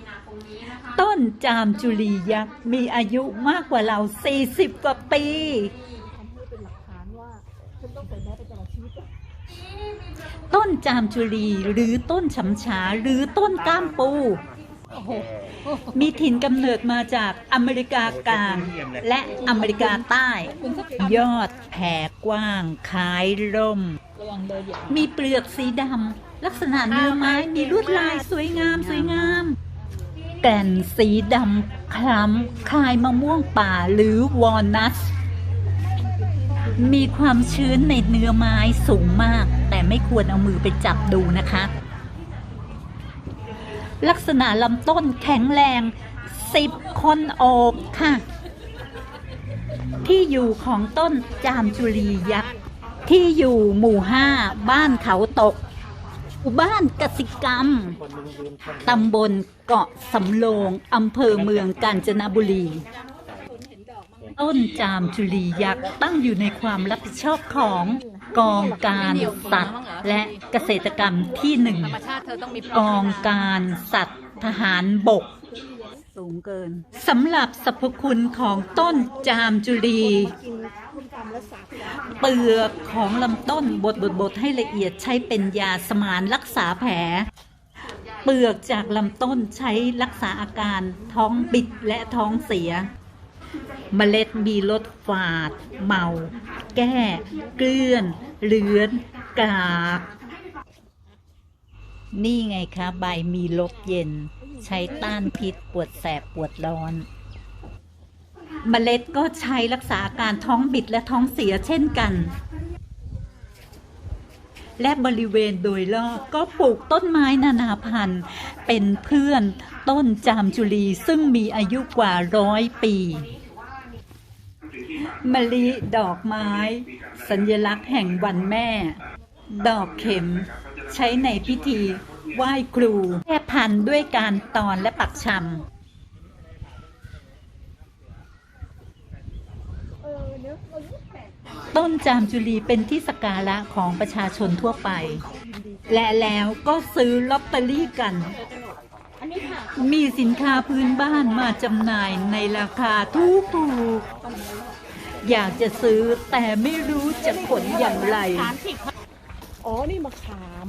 มีนาคมนี้นะคะต้นจามจุลียักษ์มีอายุมากกว่าเรา 40 กว่าปี ทำให้เป็นหลักฐานว่าฉันต้องใส่แมสไปตลอดชีวิตอะต้นจามจุลีหรือต้นฉำฉาหรือต้นก้ามปูมีถิ่นกำเนิดมาจากอเมริกากลางและอเมริกาใต้ ยอดแผ่กว้างคล้ายร่ม ระวังเดินอย่ามีเปลือกสีดำลักษณะเนื้อไม้มีลวดลายสวยงามสวยงาม แก่นสีดำคล้ำคล้ายมะม่วงป่าหรือวอลนัทมีความชื้นในเนื้อไม้สูงมาก แต่ไม่ควรเอามือไปจับดูนะคะ ลักษณะลำต้นแข็งแรงสิบคนโอบค่ะ ที่อยู่ของต้นจามจุลียักษ์ ที่อยู่หมู่ห้าบ้านเขาตก หมู่บ้านกสิกรรม ตำบลเกาะสำโรงอำเภอเมืองกาญจนบุรี ต้นจามจุลียักษ์ตั้งอยู่ในความรับผิดชอบของกองการสัตว์และเกษตรกรรมที่หนึ่งกองการสัตว์ทหารบก สูงเกินสำหรับสรรพคุณของต้นจามจุลี เปลือกของลำต้นบดบดบดให้ละเอียดใช้เป็นยาสมานรักษาแผล เปลือกจากลำต้นใช้รักษาอาการท้องบิดและท้องเสีย เมล็ดมีรสฝาด เมา แก้ เกลื่อน เลือน กาก นี่ไงคะ ใบมีรสเย็น ใช้ต้านพิษปวดแสบปวดร้อน เมล็ดก็ใช้รักษาอาการท้องบิดและท้องเสียเช่นกัน และบริเวณโดยรอบก็ปลูกต้นไม้นานาพันธุ์ เป็นเพื่อนต้นจามจุลีซึ่งมีอายุกว่าร้อยปีมะลิดอกไม้ สัญลักษณ์แห่งวันแม่ ดอกเข็ม ใช้ในพิธีไหว้ครูแก้พันธุ์ด้วยการตอนและปักชำ เออเนื้อะเรายุบแปลก ต้นจามจุลีเป็นที่สกการะของประชาชนทั่วไป และแล้วก็ซื้อลอตเตอรี่กัน มีสินค้าพื้นบ้านมาจำหน่ายในราคาถูกถูกอยากจะซื้อแต่ไม่รู้จะขนอย่างไร อ๋อ นี่มะขาม